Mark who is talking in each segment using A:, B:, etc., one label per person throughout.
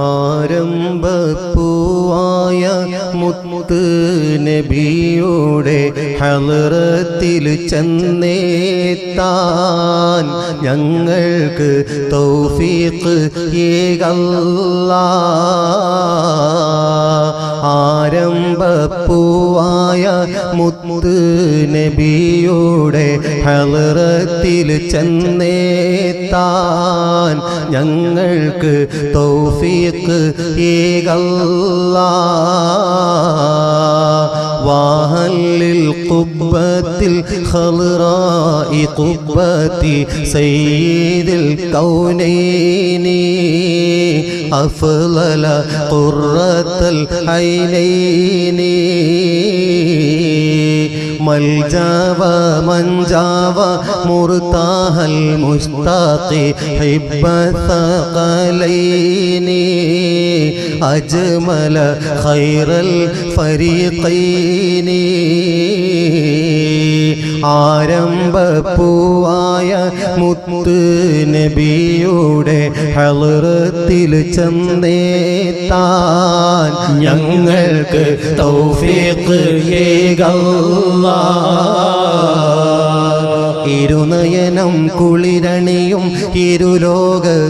A: ആരംഭപ്പൂവായ മുത്ത് നബിയുടെ ഹലറത്തിൽ ചെന്നേത്താൻ ഞങ്ങൾക്ക് തൗഫീഖ് ഏകല്ല. ആരംഭപ്പൂവായ മുത്ത് നബിയുടെ ഹലറത്തിൽ ചെന്നേത്താൻ ഞങ്ങൾക്ക് തൗഫീഖ് ഏകല്ല. ضاها للقبة الخضراء قبة سيد الكونين. أفضل قرة العينين. മൽജാവ മഞ്ചാവ മുർത്താഹൽ മുസ്താഖി ഹിബ്ബത്തഖലൈനി അജ്മല ഖൈറൽ ഫരീഖൈനി. ആരംഭപ്പൂവായ മുത്ത് നബിയുടെ ഹളറത്തിൽ ചെന്നേത്താൻ ഞങ്ങൾക്ക് തൗഫീഖ് ഏകല്ലാ ഇരുനയനം കുളിരണിയും ഇരുലോകത്തുത്തമരാം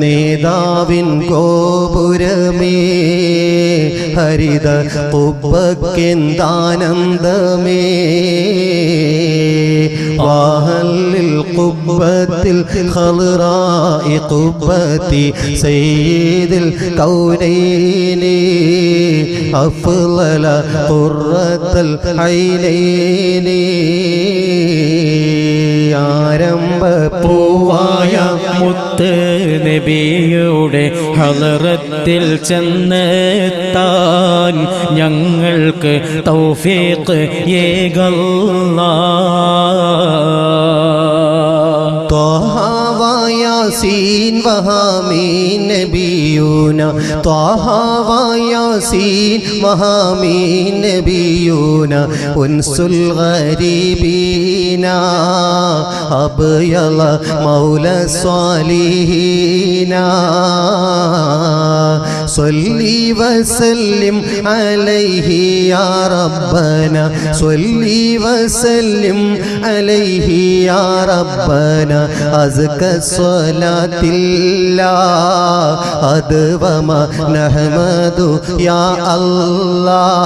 A: നേതാവിൻ ഗോപുരമേ. ഹരിത പുബക്കെന്താനന്ദമേ വാഹല്ലിൽ കുബത്തിൽ ഖൽറായി കുബത്തി സയ്യിദിൽ കൗനൈനി. അഫ്ളല ഖുറത്തൽ ആരംഭ
B: പൂവായ മുത്ത് നബിയുടെ ഹലറത്തിൽ ചെന്നെത്താൻ ഞങ്ങൾക്ക് തൗഫീഖ് ഏകല്ലാ.
A: യാസീൻ വഹാമീൻ നബിയൂന ത്വാഹ യാസീൻ വഹാമീൻ നബിയൂന ഉൻസുൽ ഗരീബീനാ. أبيض مولى الصالحين صلي وسلم عليه يا ربنا صلي وسلم عليه يا ربنا أزكى الصلاة الله أدوما نحمد يا الله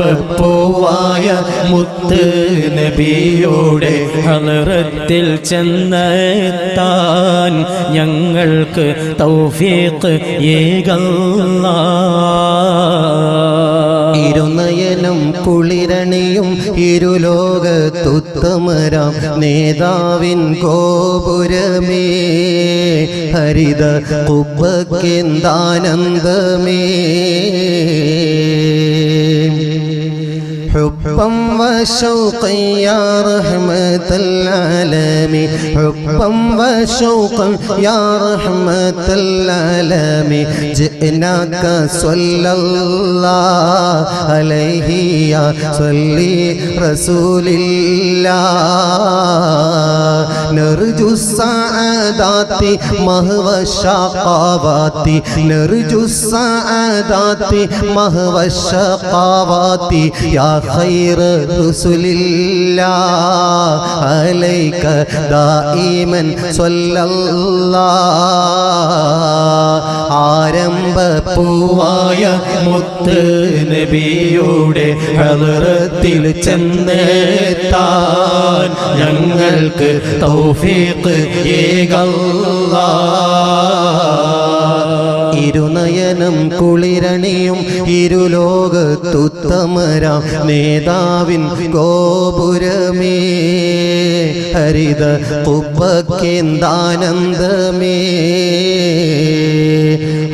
B: ആരംഭപ്പൂവായ മുത്ത് നബിയുടെ ഹലറത്തിൽ ചെന്നെത്താൻ ഞങ്ങൾക്ക് തൗഫീഖ് ഏകല്ല.
A: ഇരുനയനം കുളിരണിയും ഇരുലോകത്തുത്തമരാം നേതാവിൻ ഗോപുരമേ. ഹരിത കുബക്കെന്താനന്ദമേ حبا وشوقا يا رحمة العالمين. حبا وشوقا يا رحمة العالمين. جئناك صلى الله عليه يا صلي رسول الله. نرجو السعادات مهوى الشقاوات. نرجو السعادات مهوى الشقاوات. يا خير رسل الله عليك دائما صلى الله
B: ആരംഭപ്പൂവായ മുത്ത് നബിയുടെ ഹലറത്തിൽ ചെന്നെത്താൻ ഞങ്ങൾക്ക് തൗഫീഖ് ഏകല്ലാ
A: ഇരുനയനം കുളിരണിയും ഇരുലോകത്തുത്തമരാം. നേതാവിൻ ഗോപുരമേ ഹരിത കുബക്കെന്താനന്ദമേ